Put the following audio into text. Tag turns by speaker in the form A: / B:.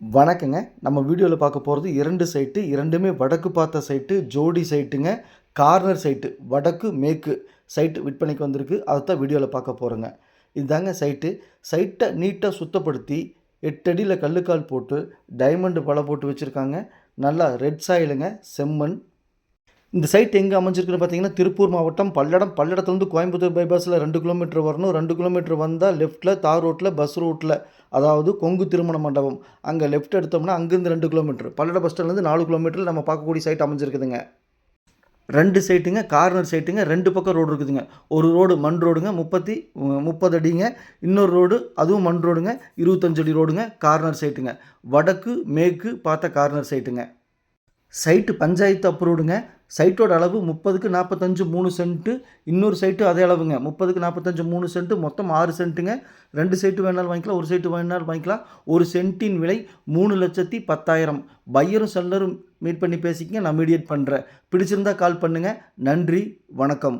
A: வணக்கங்க. நம்ம வீடியோவில் பார்க்க போகிறது இரண்டு சைட்டு இரண்டுமே வடக்கு பார்த்த சைட்டு ஜோடி சைட்டுங்க. கார்னர் சைட்டு வடக்கு மேற்கு சைட்டு விற்பனைக்கு வந்திருக்கு. அதை தான் வீடியோவில் பார்க்க போகிறோங்க இதுதாங்க சைட்டு. சைட்டை நீட்டாக சுத்தப்படுத்தி எட்டடியில் கல்லுக்கால் போட்டு டைமண்டு பல போட்டு வச்சுருக்காங்க. நல்லா ரெட் சாயிலுங்க செம்மண் இந்த சைட் எங்கே அமைஞ்சிருக்குன்னு பார்த்தீங்கன்னா திருப்பூர் மாவட்டம் பல்லடம். பல்லடத்துலேருந்து கோயம்புத்தூர் பைபாஸில் ரெண்டு கிலோமீட்டர் வரணும். ரெண்டு கிலோமீட்டர் வந்தால் லெஃப்ட்டில் தார் ரோட்டில் பஸ் ரூட்டில் அதாவது கொங்கு திருமண மண்டபம். அங்கே லெஃப்ட் எடுத்தோம்னா அங்கேருந்து ரெண்டு கிலோமீட்டர் பல்லட பஸ் ஸ்டாண்ட்லேருந்து நாலு கிலோமீட்டரில் நம்ம பார்க்கக்கூடிய சைட் அமைஞ்சிருக்குதுங்க. ரெண்டு சைட்டுங்க கார்னர் சைட்டுங்க ரெண்டு பக்கம் ரோடு இருக்குதுங்க. ஒரு ரோடு மண் ரோடுங்க முப்பத்தி முப்பது அடிங்க. இன்னொரு ரோடு அதுவும் மண் ரோடுங்க இருபத்தஞ்சடி ரோடுங்க கார்னர் சைட்டுங்க வடக்கு மேற்கு பார்த்த கார்னர் சைட்டுங்க சைட்டு பஞ்சாயத்து அப்ரூவ்டுங்க. சைட்டோட அளவு முப்பதுக்கு நாற்பத்தஞ்சு மூணு சென்ட்டு இன்னொரு சைட்டு அதே அளவுங்க. முப்பதுக்கு நாற்பத்தஞ்சு மூணு சென்ட்டு மொத்தம் ஆறு சென்ட்டுங்க. ரெண்டு சைட்டு வேணாலும் வாங்கிக்கலாம் ஒரு சைட்டு வேணாலும் வாங்கிக்கலாம். ஒரு சென்ட்டின் விலை மூணு லட்சத்தி பத்தாயிரம். பையரும் செல்லரும் மீட் பண்ணி பேசிக்கங்க நான் மீடியேட் பண்ணுறேன் பிடிச்சிருந்தா கால் பண்ணுங்கள் நன்றி வணக்கம்.